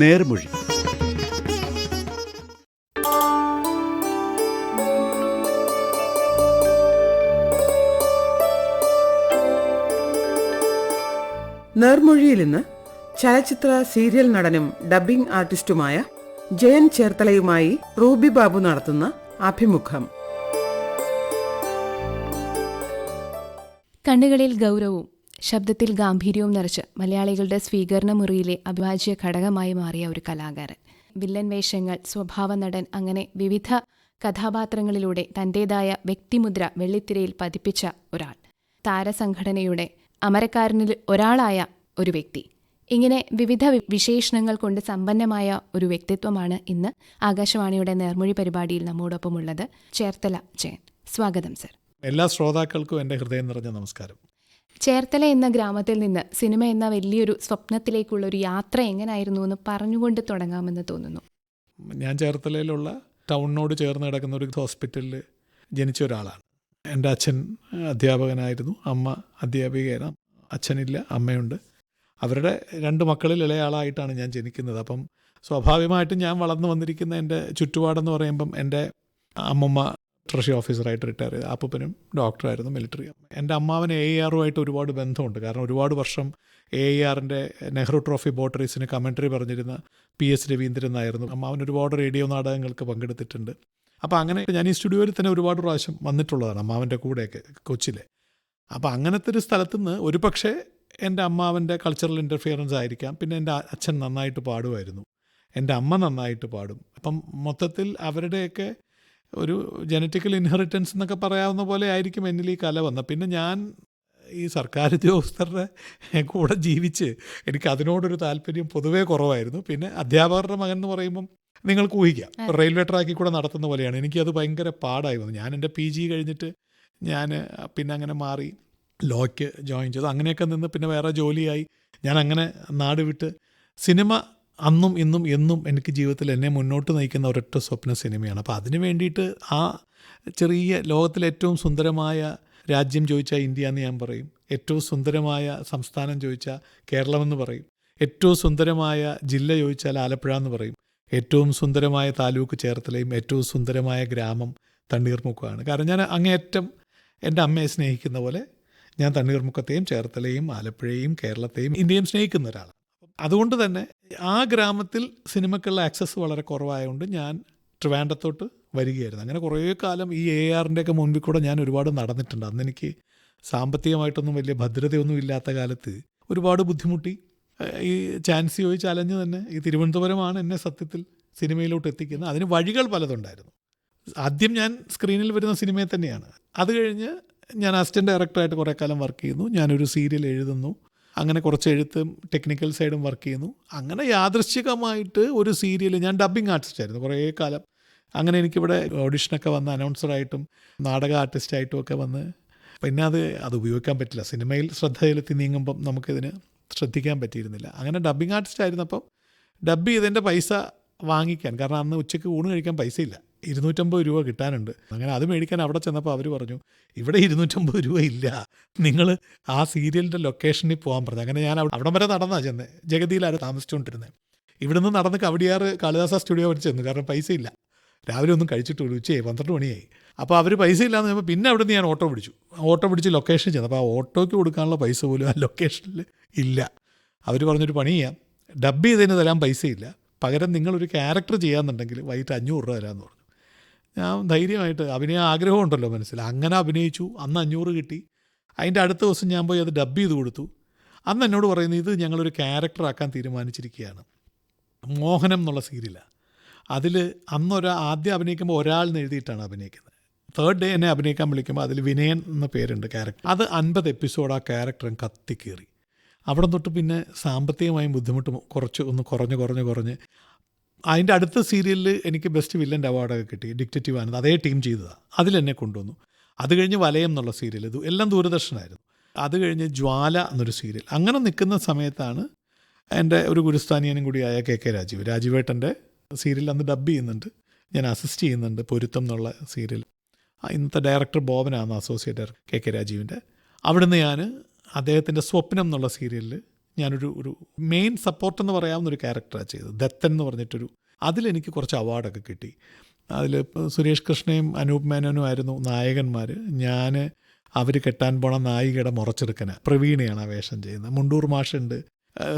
നേർമൊഴി. നേർമൊഴിയിൽ ഇന്ന് ചലച്ചിത്ര സീരിയൽ നടനും ഡബ്ബിംഗ് ആർട്ടിസ്റ്റുമായ ജയൻ ചേർത്തലയുമായി റൂബി ബാബു നടത്തുന്ന അഭിമുഖം. കണ്ണുകളിൽ ഗൗരവവും ശബ്ദത്തിൽ ഗാംഭീര്യവും നിറച്ച് മലയാളികളുടെ സ്വീകരണ മുറിയിലെ അഭിവാജ്യ ഘടകമായി മാറിയ ഒരു കലാകാരൻ. വില്ലൻ വേഷങ്ങൾ സ്വഭാവ നടൻ അങ്ങനെ വിവിധ കഥാപാത്രങ്ങളിലൂടെ തന്റേതായ വ്യക്തിമുദ്ര വെള്ളിത്തിരയിൽ പതിപ്പിച്ച ഒരാൾ. താരസംഘടനയുടെ അമരക്കാരനിൽ ഒരാളായ ഒരു വ്യക്തി. ഇങ്ങനെ വിവിധ വിശേഷണങ്ങൾ കൊണ്ട് സമ്പന്നമായ ഒരു വ്യക്തിത്വമാണ് ഇന്ന് ആകാശവാണിയുടെ നേർമൊഴി പരിപാടിയിൽ നമ്മോടൊപ്പമുള്ളത് ചേർത്തല ജയൻ. സ്വാഗതം സർ. എല്ലാ ശ്രോതാക്കൾക്കും എന്റെ ഹൃദയം നിറഞ്ഞ നമസ്കാരം. ചേർത്തല എന്ന ഗ്രാമത്തിൽ നിന്ന് സിനിമ എന്ന വലിയൊരു സ്വപ്നത്തിലേക്കുള്ള ഒരു യാത്ര എങ്ങനെയായിരുന്നു എന്ന് പറഞ്ഞുകൊണ്ട് തുടങ്ങാമെന്ന് തോന്നുന്നു. ഞാൻ ചേർത്തലയിലുള്ള ടൗണിനോട് ചേർന്ന് കിടക്കുന്ന ഒരു ഹോസ്പിറ്റലിൽ ജനിച്ച ഒരാളാണ്. എന്റെ അച്ഛൻ അധ്യാപകനായിരുന്നു. അമ്മ അധ്യാപികയാണ്. അച്ഛനില്ല അമ്മയുണ്ട്. അവരുടെ രണ്ട് മക്കളിൽ ഇളയാളായിട്ടാണ് ഞാൻ ജനിക്കുന്നത്. അപ്പം സ്വാഭാവികമായിട്ടും ഞാൻ വളർന്നു വന്നിരിക്കുന്ന എന്റെ ചുറ്റുപാടെന്ന് പറയുമ്പം എന്റെ അമ്മമ്മ ട്രഷറി ഓഫീസറായിട്ട് റിട്ടയർ ചെയ്ത് അപ്പനും ഡോക്ടറായിരുന്നു മിലിറ്ററി എന്റെ അമ്മാവന് എ ആറുമായിട്ട് ഒരുപാട് ബന്ധമുണ്ട്. കാരണം ഒരുപാട് വർഷം എ ആറിന്റെ നെഹ്റു ട്രോഫി ബോട്ടറീസിന് കമൻട്രി പറഞ്ഞിരുന്ന പി എസ് രവീന്ദ്രൻ ആയിരുന്നു അമ്മാവൻ ഒരുപാട് റേഡിയോ നാടകങ്ങൾക്ക് പങ്കെടുത്തിട്ടുണ്ട്. അപ്പോൾ അങ്ങനെ ഞാൻ ഈ സ്റ്റുഡിയോയിൽ തന്നെ ഒരുപാട് പ്രാവശ്യം വന്നിട്ടുള്ളതാണ് അമ്മാവന്റെ കൂടെയൊക്കെ കൊച്ചിലെ. അപ്പോൾ അങ്ങനത്തെ ഒരു സ്ഥലത്ത് നിന്ന് ഒരു പക്ഷേ എന്റെ അമ്മാവന്റെ കൾച്ചറൽ ഇന്റർഫിയറൻസ് ആയിരിക്കാം. പിന്നെ എന്റെ അച്ഛൻ നന്നായിട്ട് പാടുമായിരുന്നു. എന്റെ അമ്മ നന്നായിട്ട് പാടും. അപ്പം മൊത്തത്തിൽ അവരുടെയൊക്കെ ഒരു ജനറ്റിക്കൽ ഇൻഹെറിറ്റൻസ് എന്നൊക്കെ പറയാവുന്ന പോലെ ആയിരിക്കും എന്നിൽ ഈ കല വന്നത്. പിന്നെ ഞാൻ ഈ സർക്കാർ ഉദ്യോഗസ്ഥരുടെ കൂടെ ജീവിച്ച് എനിക്ക് അതിനോടൊരു താല്പര്യം പൊതുവേ കുറവായിരുന്നു. പിന്നെ അധ്യാപകരുടെ മകൻ എന്ന് പറയുമ്പം നിങ്ങൾക്ക് ഊഹിക്കാം. റെയിൽവേ ട്രാക്കിൽ കൂടെ നടത്തുന്ന പോലെയാണ്. എനിക്കത് ഭയങ്കര പാടായി വന്നു. ഞാൻ എന്റെ പി ജി കഴിഞ്ഞിട്ട് ഞാൻ പിന്നെ അങ്ങനെ മാറി ലോയ്ക്ക് ജോയിൻ ചെയ്തു. അങ്ങനെയൊക്കെ നിന്ന് പിന്നെ വേറെ ജോലിയായി. ഞാൻ അങ്ങനെ നാട് വിട്ട് സിനിമ അന്നും ഇന്നും എന്നും എനിക്ക് ജീവിതത്തിൽ എന്നെ മുന്നോട്ട് നയിക്കുന്ന ഒരൊറ്റ സ്വപ്ന സിനിമയാണ്. അപ്പോൾ അതിന് വേണ്ടിയിട്ട് ആ ചെറിയ ലോകത്തിലെ ഏറ്റവും സുന്ദരമായ രാജ്യം ചോദിച്ചാൽ ഇന്ത്യ എന്ന് ഞാൻ പറയും. ഏറ്റവും സുന്ദരമായ സംസ്ഥാനം ചോദിച്ചാൽ കേരളമെന്ന് പറയും. ഏറ്റവും സുന്ദരമായ ജില്ല ചോദിച്ചാൽ ആലപ്പുഴ എന്ന് പറയും. ഏറ്റവും സുന്ദരമായ താലൂക്ക് ചേർത്തലയും ഏറ്റവും സുന്ദരമായ ഗ്രാമം തണ്ണീർമുക്കമാണ് കാരണം ഞാൻ അങ്ങേയറ്റം എന്റെ അമ്മയെ സ്നേഹിക്കുന്ന പോലെ ഞാൻ തണ്ണീർമുക്കത്തെയും ചേർത്തലയും ആലപ്പുഴയും കേരളത്തെയും ഇന്ത്യയും സ്നേഹിക്കുന്ന ഒരാളാണ്. അതുകൊണ്ട് തന്നെ ആ ഗ്രാമത്തിൽ സിനിമക്കുള്ള ആക്സസ് വളരെ കുറവായതുകൊണ്ട് ഞാൻ ട്രിവാൻഡത്തോട്ട് വരികയായിരുന്നു. അങ്ങനെ കുറേ കാലം ഈ എ ആറിന്റെയൊക്കെ മുൻപിൽ കൂടെ ഞാൻ ഒരുപാട് നടന്നിട്ടുണ്ട്. അന്ന് എനിക്ക് സാമ്പത്തികമായിട്ടൊന്നും വലിയ ഭദ്രതയൊന്നും ഇല്ലാത്ത കാലത്ത് ഒരുപാട് ബുദ്ധിമുട്ടി. ഈ ചാൻസ് ചോദിച്ച് അലഞ്ഞ് തന്നെ ഈ തിരുവനന്തപുരമാണ് എന്നെ സത്യത്തിൽ സിനിമയിലോട്ട് എത്തിക്കുന്നത്. അതിന് വഴികൾ പലതുണ്ടായിരുന്നു. ആദ്യം ഞാൻ സ്ക്രീനിൽ വരുന്ന സിനിമയെ തന്നെയാണ്. അത് കഴിഞ്ഞ് ഞാൻ അസിസ്റ്റന്റ് ഡയറക്ടറായിട്ട് കുറേ കാലം വർക്ക് ചെയ്യുന്നു. ഞാനൊരു സീരിയൽ എഴുതുന്നു. അങ്ങനെ കുറച്ച് എഴുത്തും ടെക്നിക്കൽ സൈഡും വർക്ക് ചെയ്യുന്നു. അങ്ങനെ യാദൃശ്ചികമായിട്ട് ഒരു സീരിയൽ ഞാൻ ഡബ്ബിംഗ് ആർട്ടിസ്റ്റ് ആയിരുന്നു കുറേ കാലം. അങ്ങനെ എനിക്കിവിടെ ഓഡിഷനൊക്കെ വന്ന് അനൗൺസറായിട്ടും നാടക ആർട്ടിസ്റ്റായിട്ടും ഒക്കെ വന്ന് പിന്നെ അത് അത് ഉപയോഗിക്കാൻ പറ്റില്ല. സിനിമയിൽ ശ്രദ്ധ ചെലുത്തി നീങ്ങുമ്പം നമുക്കിതിന് ശ്രദ്ധിക്കാൻ പറ്റിയിരുന്നില്ല. അങ്ങനെ ഡബ്ബിംഗ് ആർട്ടിസ്റ്റ് ആയിരുന്നപ്പം ഡബ് ചെയ്തതിന്റെ പൈസ വാങ്ങിക്കാൻ കാരണം അന്ന് ഉച്ചയ്ക്ക് ഊണ് കഴിക്കാൻ പൈസയില്ല. ഇരുന്നൂറ്റമ്പത് രൂപ കിട്ടാനുണ്ട്. അങ്ങനെ അത് മേടിക്കാൻ അവിടെ ചെന്നപ്പോൾ അവർ പറഞ്ഞു ഇവിടെ ഇരുന്നൂറ്റമ്പത് രൂപ ഇല്ല. നിങ്ങൾ ആ സീരിയലിന്റെ ലൊക്കേഷനിൽ പോകാൻ പറഞ്ഞു. അങ്ങനെ ഞാൻ അവിടെ- വരെ നടന്നാ ചെന്നത് ജഗതിയിലാണ് താമസിച്ചുകൊണ്ടിരുന്നത് ഇവിടുന്ന് നടന്ന് കവടിയാർ കാളിദാസ സ്റ്റുഡിയോ വരെ ചെന്നു. കാരണം പൈസ ഇല്ല. രാവിലെ ഒന്നും കഴിച്ചിട്ടുള്ളൂ. ഉച്ചയായി. പന്ത്രണ്ട് മണിയായി. അപ്പോൾ അവർ പൈസ ഇല്ലാന്ന് പറയുമ്പോൾ പിന്നെ അവിടുന്ന് ഞാൻ ഓട്ടോ പിടിച്ചു. ഓട്ടോ പിടിച്ച് ലൊക്കേഷൻ ചെന്നു. അപ്പോൾ ആ ഓട്ടോയ്ക്ക് കൊടുക്കാനുള്ള പൈസ പോലും ആ ലൊക്കേഷനിൽ ഇല്ല. അവർ പറഞ്ഞൊരു പണി ചെയ്യാം. ഡബ് ചെയ്തതിന് തരാൻ പൈസയില്ല പകരം നിങ്ങളൊരു ക്യാരക്ടർ ചെയ്യാന്നുണ്ടെങ്കിൽ വൈകിട്ട് അഞ്ഞൂറ് രൂപ തരാമെന്ന് പറഞ്ഞു. ഞാൻ ധൈര്യമായിട്ട് അഭിനയ ആഗ്രഹം ഉണ്ടല്ലോ മനസ്സിൽ. അങ്ങനെ അഭിനയിച്ചു. അന്ന് അഞ്ഞൂറ് കിട്ടി. അതിന്റെ അടുത്ത ദിവസം ഞാൻ പോയി അത് ഡബ് ചെയ്ത് കൊടുത്തു. അന്ന് എന്നോട് പറയുന്നത് ഇത് ഞങ്ങളൊരു ക്യാരക്ടറാക്കാൻ തീരുമാനിച്ചിരിക്കുകയാണ്. മോഹനം എന്നുള്ള സീരിയലാണ് അതിൽ അന്നൊരു ആദ്യം അഭിനയിക്കുമ്പോൾ ഒരാളിന് എഴുതിയിട്ടാണ് അഭിനയിക്കുന്നത്. തേർഡ് ഡേ എന്നെ അഭിനയിക്കാൻ വിളിക്കുമ്പോൾ അതിൽ വിനയൻ എന്ന പേരുണ്ട് ക്യാരക്ടർ. അത് അൻപത് എപ്പിസോഡ് ആ ക്യാരക്ടറും കത്തിക്കേറി. അവിടെ തൊട്ട് പിന്നെ സാമ്പത്തികമായും ബുദ്ധിമുട്ട് കുറച്ച് ഒന്ന് കുറഞ്ഞ് കുറഞ്ഞ് കുറഞ്ഞ് അതിന്റെ അടുത്ത സീരിയലിൽ എനിക്ക് ബെസ്റ്റ് വില്ലന്റെ അവാർഡൊക്കെ കിട്ടി ഡിക്റ്റേറ്റീവ് ആനന്ദ് അതേ ടീം ചെയ്തതാണ് എന്നെ കൊണ്ടുവന്നു. അത് കഴിഞ്ഞ് വലയം എന്നുള്ള സീരിയൽ ഇത്. എല്ലാം ദൂരദർശനായിരുന്നു. അത് കഴിഞ്ഞ് ജ്വാല എന്നൊരു സീരിയൽ. അങ്ങനെ നിൽക്കുന്ന സമയത്താണ് എന്റെ ഒരു ഗുരുസ്ഥാനീയനും കൂടിയായ കെ കെ രാജീവ്. രാജീവേട്ടന്റെ സീരിയൽ അന്ന് ഡബ് ചെയ്യുന്നുണ്ട്. ഞാൻ അസിസ്റ്റ് ചെയ്യുന്നുണ്ട് പൊരുത്തം എന്നുള്ള സീരിയൽ. ഇന്നത്തെ ഡയറക്ടർ ബോബനാണ് അസോസിയേറ്റ് ഡയറക്ടർ കെ കെ രാജീവിന്റെ. അവിടുന്ന് ഞാൻ അദ്ദേഹത്തിന്റെ സ്വപ്നം എന്നുള്ള സീരിയലിൽ ഞാനൊരു ഒരു മെയിൻ സപ്പോർട്ട് എന്ന് പറയാവുന്ന ഒരു ക്യാരക്ടറാണ് ചെയ്തത്. ദത്തൻ എന്ന് പറഞ്ഞിട്ടൊരു അതിലെനിക്ക് കുറച്ച് അവാർഡൊക്കെ കിട്ടി. അതിൽ സുരേഷ് കൃഷ്ണയും അനൂപ് മേനോനും ആയിരുന്നു നായകന്മാർ ഞാൻ അവർ കെട്ടാൻ പോണ നായികയുടെ മുറച്ചെടുക്കന. പ്രവീണയാണ് ആ വേഷം ചെയ്യുന്നത്. മുണ്ടൂർ മാഷുണ്ട്.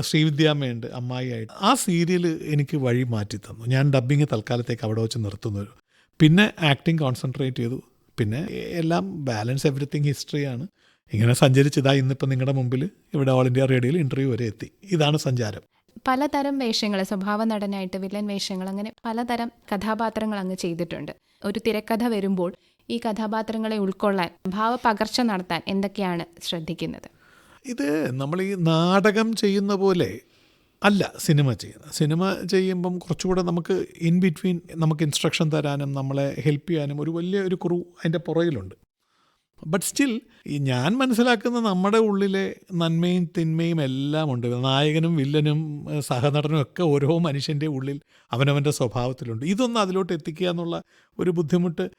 ശ്രീവിദ്യാമ്മയുണ്ട്. അമ്മായിയായിട്ട്. ആ സീരിയൽ എനിക്ക് വഴി മാറ്റി തന്നു. ഞാൻ ഡബ്ബിങ് തൽക്കാലത്തേക്ക് അവിടെ വെച്ച് നിർത്തുന്നു. പിന്നെ ആക്ടിങ് കോൺസെൻട്രേറ്റ് ചെയ്തു. പിന്നെ എല്ലാം ബാലൻസ് എവറിത്തിങ് ഹിസ്റ്ററിയാണ് ഇങ്ങനെ സഞ്ചരിച്ചതാ ഇന്നിപ്പോൾ നിങ്ങളുടെ മുമ്പിൽ ഇവിടെ ഓൾ ഇന്ത്യ റേഡിയോയിൽ ഇന്റർവ്യൂ വരെ എത്തി. ഇതാണ് സഞ്ചാരം. പലതരം വേഷങ്ങൾ സ്വഭാവ നടനായിട്ട് വില്ലൻ വേഷങ്ങൾ അങ്ങനെ പലതരം കഥാപാത്രങ്ങൾ അങ്ങ് ചെയ്തിട്ടുണ്ട്. ഒരു തിരക്കഥ വരുമ്പോൾ ഈ കഥാപാത്രങ്ങളെ ഉൾക്കൊള്ളാൻ ഭാവപകർച്ച നടത്താൻ എന്തൊക്കെയാണ് ശ്രദ്ധിക്കുന്നത്? ഇത് നമ്മൾ ഈ നാടകം ചെയ്യുന്ന പോലെ അല്ല സിനിമ ചെയ്യുന്നത് സിനിമ ചെയ്യുമ്പം കുറച്ചുകൂടെ നമുക്ക് ഇൻ ബിറ്റ്വീൻ നമുക്ക് ഇൻസ്ട്രക്ഷൻ തരാനും നമ്മളെ ഹെൽപ്പ് ചെയ്യാനും ഒരു വലിയ ഒരു കുറു അതിന്റെ പുറകിലുണ്ട്. ബട്ട് സ്റ്റിൽ ഈ ഞാൻ മനസ്സിലാക്കുന്ന നമ്മുടെ ഉള്ളിലെ നന്മയും തിന്മയും എല്ലാം ഉണ്ട്. നായകനും വില്ലനും സഹനടനും ഒക്കെ ഓരോ മനുഷ്യന്റെ ഉള്ളിൽ അവനവന്റെ സ്വഭാവത്തിലുണ്ട്. ഇതൊന്നും അതിലോട്ട് എത്തിക്കുക എന്നുള്ള ഒരു ബുദ്ധിമുട്ട്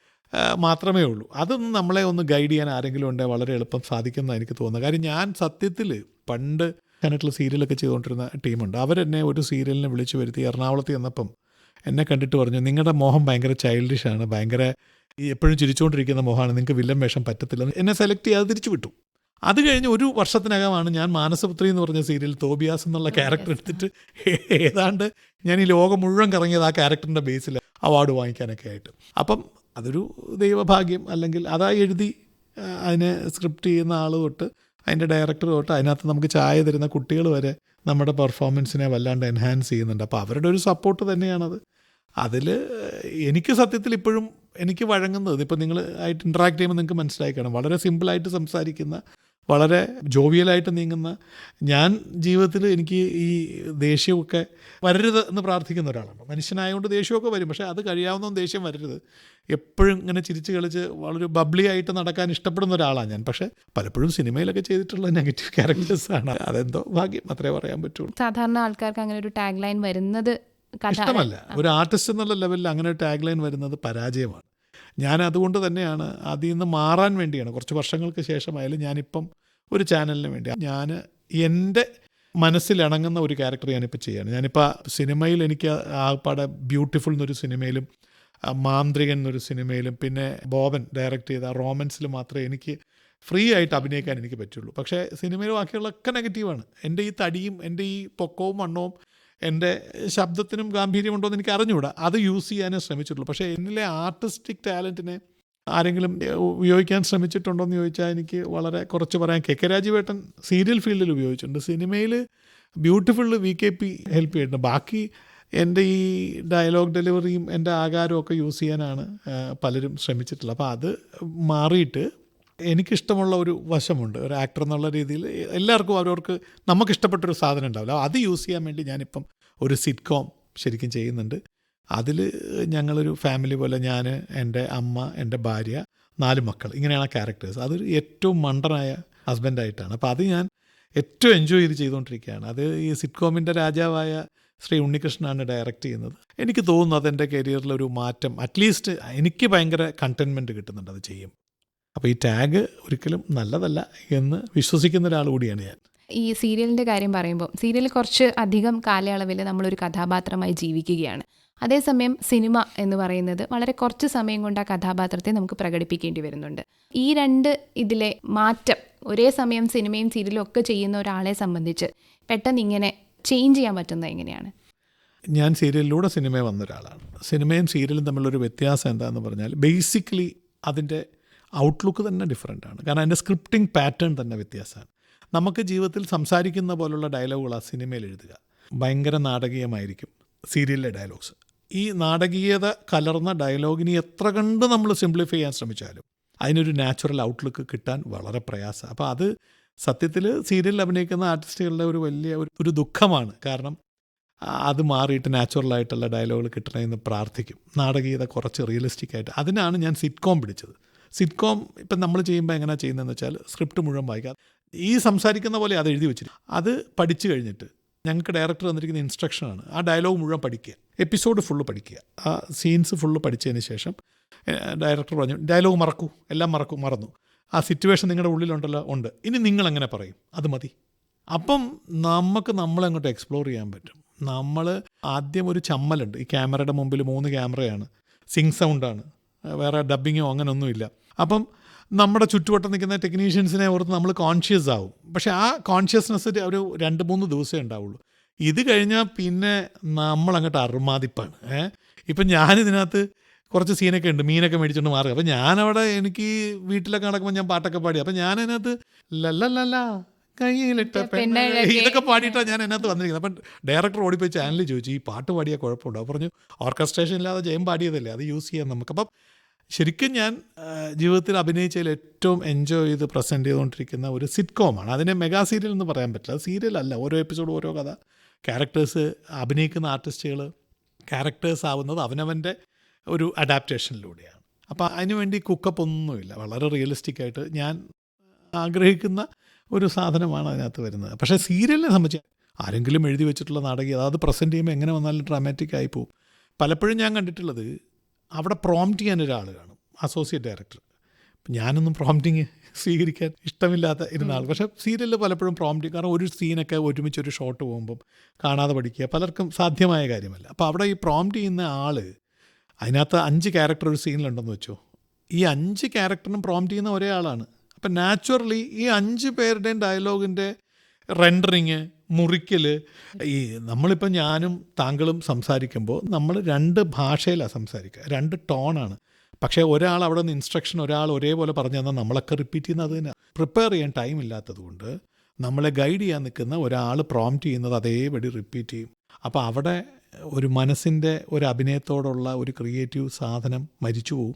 മാത്രമേ ഉള്ളൂ. അതൊന്നും നമ്മളെ ഒന്ന് ഗൈഡ് ചെയ്യാൻ ആരെങ്കിലും ഉണ്ടെങ്കിൽ വളരെ എളുപ്പം സാധിക്കുന്ന എനിക്ക് തോന്നുന്നത്. കാര്യം ഞാൻ സത്യത്തിൽ പണ്ട് ഞാനായിട്ടുള്ള സീരിയലൊക്കെ ചെയ്തുകൊണ്ടിരുന്ന ടീമുണ്ട്. അവരെന്നെ ഒരു സീരിയലിനെ വിളിച്ചു വരുത്തി എറണാകുളത്ത് ചെന്നപ്പം എന്നെ കണ്ടിട്ട് പറഞ്ഞു നിങ്ങളുടെ മോഹം ഭയങ്കര ചൈൽഡിഷാണ് ഭയങ്കര എപ്പോഴും ചിരിച്ചുകൊണ്ടിരിക്കുന്ന മുഖമാണ് നിങ്ങൾക്ക് വില്ലൻ വേഷം പറ്റത്തില്ല. എന്നെ സെലക്ട് ചെയ്യാതെ തിരിച്ചു വിട്ടു. അത് കഴിഞ്ഞ് ഒരു വർഷത്തിനകമാണ് ഞാൻ മാനസപുത്രി എന്ന് പറഞ്ഞ സീരിയൽ തോബിയാസ് എന്നുള്ള ക്യാരക്ടർ എടുത്തിട്ട് ഏതാണ്ട് ഞാൻ ഈ ലോകം മുഴുവൻ കറങ്ങിയത് ആ ക്യാരക്ടറിന്റെ ബേസിൽ അവാർഡ് വാങ്ങിക്കാനൊക്കെ ആയിട്ട്. അപ്പം അതൊരു ദൈവഭാഗ്യം. അല്ലെങ്കിൽ അതാ എഴുതി അതിനെ സ്ക്രിപ്റ്റ് ചെയ്യുന്ന ആൾ തൊട്ട് അതിന്റെ ഡയറക്ടർ തൊട്ട് അതിനകത്ത് നമുക്ക് ചായ തരുന്ന കുട്ടികൾ വരെ നമ്മുടെ പെർഫോമൻസിനെ വല്ലാണ്ട് എൻഹാൻസ് ചെയ്യുന്നുണ്ട്. അപ്പോൾ അവരുടെ ഒരു സപ്പോർട്ട് തന്നെയാണത്. അതിൽ എനിക്ക് സത്യത്തിൽ ഇപ്പോഴും എനിക്ക് വഴങ്ങുന്നത് ഇപ്പോൾ നിങ്ങൾ ആയിട്ട് ഇൻട്രാക്ട് ചെയ്യുമ്പോൾ നിങ്ങൾക്ക് മനസ്സിലായി വളരെ സിമ്പിളായിട്ട് സംസാരിക്കുന്ന വളരെ ജോവിയലായിട്ട് നീങ്ങുന്ന ഞാൻ ജീവിതത്തിൽ എനിക്ക് ഈ ദേഷ്യമൊക്കെ വരരുത് എന്ന് പ്രാർത്ഥിക്കുന്ന ഒരാളാണ്. മനുഷ്യനായതുകൊണ്ട് ദേഷ്യമൊക്കെ വരും പക്ഷേ അത് കഴിയാവുന്ന ദേഷ്യം വരരുത്. എപ്പോഴും ഇങ്ങനെ ചിരിച്ച് കളിച്ച് വളരെ ബബ്ലി ആയിട്ട് നടക്കാൻ ഇഷ്ടപ്പെടുന്ന ഒരാളാണ് ഞാൻ. പക്ഷേ പലപ്പോഴും സിനിമയിലൊക്കെ ചെയ്തിട്ടുള്ള നെഗറ്റീവ് ക്യാരക്ടേഴ്സാണ് അതെന്തോ ഭാഗ്യം അത്രേ പറയാൻ പറ്റുള്ളൂ. സാധാരണ ആൾക്കാർക്ക് അങ്ങനെ ഒരു ടാഗ് ലൈൻ വരുന്നത് ഇഷ്ടമല്ല. ഒരു ആർട്ടിസ്റ്റ് എന്നുള്ള ലെവലിൽ അങ്ങനെ ടാഗ് ലൈൻ വരുന്നത് പരാജയമാണ്. ഞാൻ അതുകൊണ്ട് തന്നെയാണ് അതിൽ നിന്ന് മാറാൻ വേണ്ടിയാണ്. കുറച്ച് വർഷങ്ങൾക്ക് ശേഷമായാലും ഞാനിപ്പം ഒരു ചാനലിന് വേണ്ടി. ഞാൻ എന്റെ മനസ്സിലിണങ്ങുന്ന ഒരു ക്യാരക്ടർ ഞാനിപ്പോൾ ചെയ്യാണ് ഞാനിപ്പോൾ സിനിമയിൽ എനിക്ക് ആകപ്പാടെ ബ്യൂട്ടിഫുൾ എന്നൊരു സിനിമയിലും മാന്ത്രികൻ എന്നൊരു സിനിമയിലും പിന്നെ ബോബൻ ഡയറക്റ്റ് ചെയ്ത റോമൻസിൽ മാത്രമേ എനിക്ക് ഫ്രീ ആയിട്ട് അഭിനയിക്കാൻ എനിക്ക് പറ്റുള്ളൂ. പക്ഷേ സിനിമയിൽ ബാക്കിയുള്ളതൊക്കെ നെഗറ്റീവാണ്. എന്റെ ഈ തടിയും എന്റെ ഈ പൊക്കവും വണ്ണവും എന്റെ ശബ്ദത്തിനും ഗാംഭീര്യമുണ്ടോ എന്ന് എനിക്ക് അറിഞ്ഞുകൂടാ അത് യൂസ് ചെയ്യാനേ ശ്രമിച്ചിട്ടുള്ളൂ. പക്ഷേ എന്നിലെ ആർട്ടിസ്റ്റിക് ടാലന്റിനെ ആരെങ്കിലും ഉപയോഗിക്കാൻ ശ്രമിച്ചിട്ടുണ്ടോ എന്ന് ചോദിച്ചാൽ എനിക്ക് വളരെ കുറച്ച് പറയാം കെ. കെ. രാജീവേട്ടൻ സീരിയൽ ഫീൽഡിൽ ഉപയോഗിച്ചിട്ടുണ്ട്. സിനിമയിൽ beautiful V. K. P help ചെയ്തിട്ടുണ്ട്. ബാക്കി എന്റെ ഈ ഡയലോഗ് ഡെലിവറിയും എന്റെ ആകാരവും ഒക്കെ യൂസ് ചെയ്യാനാണ് പലരും ശ്രമിച്ചിട്ടുള്ളത്. അപ്പോൾ അത് മാറിയിട്ട് എനിക്കിഷ്ടമുള്ള ഒരു വശമുണ്ട് ഒരു ആക്ടർ എന്നുള്ള രീതിയിൽ. എല്ലാവർക്കും അവരവർക്ക് നമുക്കിഷ്ടപ്പെട്ടൊരു സാധനം ഉണ്ടാവില്ല. അത് യൂസ് ചെയ്യാൻ വേണ്ടി ഞാനിപ്പം ഒരു സിറ്റ്കോം ശരിക്കും ചെയ്യുന്നുണ്ട്. അതിൽ ഞങ്ങളൊരു ഫാമിലി പോലെ ഞാൻ എന്റെ അമ്മ എന്റെ ഭാര്യ നാല് മക്കൾ ഇങ്ങനെയാണ് ക്യാരക്ടേഴ്സ് അതൊരു ഏറ്റവും മണ്ടനായ ഹസ്ബൻഡായിട്ടാണ് അപ്പോൾ അത് ഞാൻ ഏറ്റവും എൻജോയ് ചെയ്ത് ചെയ്തുകൊണ്ടിരിക്കുകയാണ്. അത് ഈ സിറ്റ്കോമിന്റെ രാജാവായ ശ്രീ ഉണ്ണികൃഷ്ണനാണ് ഡയറക്റ്റ് ചെയ്യുന്നത്. എനിക്ക് തോന്നുന്നു അതെന്റെ കരിയറിലൊരു മാറ്റം അറ്റ്ലീസ്റ്റ് എനിക്ക് ഭയങ്കര കണ്ടൻമെന്റ് കിട്ടുന്നുണ്ട് അത് ചെയ്യും. അപ്പോൾ ഈ ടാഗ് ഒരിക്കലും നല്ലതല്ല എന്ന് വിശ്വസിക്കുന്ന ഒരാൾ കൂടിയാണ് ഞാൻ. ഈ സീരിയലിന്റെ കാര്യം പറയുമ്പോൾ സീരിയൽ കുറച്ച് അധികം കാലയളവിൽ നമ്മളൊരു കഥാപാത്രമായി ജീവിക്കുകയാണ്. അതേസമയം സിനിമ എന്ന് പറയുന്നത് വളരെ കുറച്ച് സമയം കൊണ്ട് ആ കഥാപാത്രത്തെ നമുക്ക് പ്രകടിപ്പിക്കേണ്ടി വരുന്നുണ്ട്. ഈ രണ്ട് ഇതിലെ മാറ്റം ഒരേ സമയം സിനിമയും സീരിയലും ഒക്കെ ചെയ്യുന്ന ഒരാളെ സംബന്ധിച്ച് പെട്ടെന്ന് ഇങ്ങനെ ചേഞ്ച് ചെയ്യാൻ പറ്റുന്നത് എങ്ങനെയാണ്? ഞാൻ സീരിയലിലൂടെ സിനിമ വന്ന ഒരാളാണ്. സിനിമയും സീരിയലും തമ്മിലൊരു വ്യത്യാസം എന്താണെന്ന് പറഞ്ഞാൽ ബേസിക്കലി അതിന്റെ ഔട്ട്ലുക്ക് തന്നെ ഡിഫറെന്റ് ആണ്. കാരണം അതിന്റെ സ്ക്രിപ്റ്റിംഗ് പാറ്റേൺ തന്നെ വ്യത്യാസമാണ്. നമുക്ക് ജീവിതത്തിൽ സംസാരിക്കുന്ന പോലുള്ള ഡയലോഗുകളാണ് സിനിമയിൽ എഴുതുക. ഭയങ്കര നാടകീയമായിരിക്കും സീരിയലിലെ ഡയലോഗ്സ് ഈ നാടകീയത കലർന്ന ഡയലോഗിനെ എത്ര കണ്ട് നമ്മൾ സിംപ്ലിഫൈ ചെയ്യാൻ ശ്രമിച്ചാലും അതിനൊരു നാച്ചുറൽ ഔട്ട്ലുക്ക് കിട്ടാൻ വളരെ പ്രയാസമാണ് അപ്പോൾ അത് സത്യത്തിൽ സീരിയലിൽ അഭിനയിക്കുന്ന ആർട്ടിസ്റ്റുകളുടെ ഒരു വലിയ ഒരു ദുഃഖമാണ്. കാരണം അത് മാറിയിട്ട് നാച്ചുറലായിട്ടുള്ള ഡയലോഗുകൾ കിട്ടണമെന്ന് പ്രാർത്ഥിക്കും. നാടകീയത കുറച്ച് റിയലിസ്റ്റിക് ആയിട്ട് അതിനാണ് ഞാൻ സിറ്റ്കോം പിടിച്ചത്. സിറ്റ്കോം ഇപ്പം നമ്മൾ ചെയ്യുമ്പോൾ എങ്ങനെയാണ് ചെയ്യുന്നതെന്ന് വെച്ചാൽ സ്ക്രിപ്റ്റ് മുഴുവൻ വായിക്കാം. ഈ സംസാരിക്കുന്ന പോലെ അത് എഴുതി വെച്ചിരിക്കും. അത് പഠിച്ചു കഴിഞ്ഞിട്ട് ഞങ്ങൾക്ക് ഡയറക്ടർ തന്നിരിക്കുന്ന ഇൻസ്ട്രക്ഷനാണ്. ആ ഡയലോഗ് മുഴുവൻ പഠിക്കുക. എപ്പിസോഡ് ഫുള്ള് പഠിക്കുക. ആ സീൻസ് ഫുള്ള് പഠിച്ചതിന് ശേഷം ഡയറക്ടർ പറഞ്ഞു ഡയലോഗ് മറക്കൂ. എല്ലാം മറക്കൂ. മറന്നു. ആ സിറ്റുവേഷൻ നിങ്ങളുടെ ഉള്ളിലുണ്ടല്ലോ? ഉണ്ട്. ഇനി നിങ്ങൾ എങ്ങനെ പറയും? അത് മതി. അപ്പം നമുക്ക് നമ്മളങ്ങോട്ട് എക്സ്പ്ലോർ ചെയ്യാൻ പറ്റും. നമ്മൾ ആദ്യം ഒരു ചമ്മലുണ്ട്. ഈ ക്യാമറയുടെ മുമ്പിൽ മൂന്ന് ക്യാമറയാണ്. സിങ് സൗണ്ടാണ്. വേറെ ഡബ്ബിങ്ങോ അങ്ങനെയൊന്നുമില്ല അപ്പം നമ്മുടെ ചുറ്റുവട്ടം നിൽക്കുന്ന ടെക്നീഷ്യൻസിനെ ഓർത്ത് നമ്മൾ കോൺഷ്യസ് ആവും. പക്ഷേ ആ കോൺഷ്യസ്നെസ് ഒരു രണ്ട് മൂന്ന് ദിവസമേ ഉണ്ടാവുള്ളൂ. ഇത് കഴിഞ്ഞാൽ പിന്നെ നമ്മളങ്ങോട്ട് അറുമാതിപ്പാണ് ഏഹ് ഇപ്പം ഞാനിതിനകത്ത് കുറച്ച് സീനൊക്കെ ഉണ്ട്. മീനൊക്കെ മേടിച്ചുകൊണ്ട് മാറുക. അപ്പം ഞാനവിടെ എനിക്ക് വീട്ടിലൊക്കെ നടക്കുമ്പോൾ ഞാൻ പാട്ടൊക്കെ പാടി. അപ്പം ഞാനതിനകത്ത് ലല്ലല്ലല്ല ലല്ലല്ല കയ്യിലിട്ട പെണ്ണഴകി. ഇതൊക്കെ പാടിയിട്ടാണ് ഞാൻ അതിനകത്ത് വന്നിരിക്കുന്നത്. അപ്പം ഡയറക്ടർ ഓടിപ്പോയി ചാനലിൽ ചോദിച്ചു ഈ പാട്ട് പാടിയ കുഴപ്പമുണ്ടോ? പറഞ്ഞു ഓർക്കസ്ട്രേഷൻ ഇല്ലാതെ ജയം പാടിയതല്ലേ അത് യൂസ് ചെയ്യാം നമുക്ക്. അപ്പം ശരിക്കും ഞാൻ ജീവിതത്തിൽ അഭിനയിച്ചതിൽ ഏറ്റവും എൻജോയ് ചെയ്ത് പ്രസന്റ് ചെയ്തുകൊണ്ടിരിക്കുന്ന ഒരു സിറ്റ്കോമാണ് അതിനെ മെഗാ സീരിയൽ എന്ന് പറയാൻ പറ്റില്ല. അത് സീരിയൽ അല്ല ഓരോ എപ്പിസോഡ് ഓരോ കഥ. ക്യാരക്ടേഴ്സ് അഭിനയിക്കുന്ന ആർട്ടിസ്റ്റുകൾ ക്യാരക്ടേഴ്സ് ആവുന്നത് അവനവന്റെ ഒരു അഡാപ്റ്റേഷനിലൂടെയാണ് അപ്പോൾ അതിനുവേണ്ടി കുക്കപ്പ് ഒന്നുമില്ല. വളരെ റിയലിസ്റ്റിക് ആയിട്ട് ഞാൻ ആഗ്രഹിക്കുന്ന ഒരു സാധനമാണ് അതിനകത്ത് വരുന്നത്. പക്ഷേ സീരിയലിനെ സംബന്ധിച്ച് ആരെങ്കിലും എഴുതി വെച്ചിട്ടുള്ള നാടകം അത് പ്രസന്റ് ചെയ്യുമ്പോൾ എങ്ങനെ വന്നാലും ഡ്രാമാറ്റിക് ആയി പോകും പലപ്പോഴും ഞാൻ കണ്ടിട്ടുള്ളത് അവിടെ പ്രോംപ്റ്റ് ചെയ്യാൻ ഒരാൾ കാണും അസോസിയേറ്റ് ഡയറക്ടർ ഞാനൊന്നും പ്രോംപ്റ്റിങ് സ്വീകരിക്കാൻ ഇഷ്ടമില്ലാത്ത ഇരുന്ന ആൾ പക്ഷേ സീരിയലിൽ പലപ്പോഴും പ്രോംപ്റ്റിങ് കാരണം ഒരു സീനൊക്കെ ഒരുമിച്ച് ഒരു ഷോട്ട് പോകുമ്പം കാണാതെ പഠിക്കുക പലർക്കും സാധ്യമായ കാര്യമല്ല. അപ്പോൾ അവിടെ ഈ പ്രോംപ്റ്റ് ചെയ്യുന്ന ആൾ അതിനകത്ത് അഞ്ച് ക്യാരക്ടർ ഒരു സീനിലുണ്ടെന്ന് വെച്ചോ. ഈ അഞ്ച് ക്യാരക്ടറിനും പ്രോംപ്റ്റ് ചെയ്യുന്ന ഒരേ ആളാണ്. അപ്പം നാച്ചുറലി ഈ അഞ്ച് പേരുടെയും ഡയലോഗിന്റെ റെൻഡറിങ് മുറിക്കൽ ഈ നമ്മളിപ്പോൾ ഞാനും താങ്കളും സംസാരിക്കുമ്പോൾ നമ്മൾ രണ്ട് ഭാഷയിലാണ് സംസാരിക്കുക. രണ്ട് ടോണാണ് പക്ഷേ ഒരാൾ അവിടെ നിന്ന് ഇൻസ്ട്രക്ഷൻ ഒരാൾ ഒരേപോലെ പറഞ്ഞു തന്നാൽ നമ്മളൊക്കെ റിപ്പീറ്റ് ചെയ്യുന്നത് അതിന് പ്രിപ്പയർ ചെയ്യാൻ ടൈം ഇല്ലാത്തതുകൊണ്ട് നമ്മളെ ഗൈഡ് ചെയ്യാൻ നിൽക്കുന്ന ഒരാൾ പ്രോംപ്റ്റ് ചെയ്യുന്നത് അതേപടി റിപ്പീറ്റ് ചെയ്യും. അപ്പോൾ അവിടെ ഒരു മനസ്സിന്റെ ഒരു അഭിനയത്തോടുള്ള ഒരു ക്രിയേറ്റീവ് സാധനം മരിച്ചു പോവും.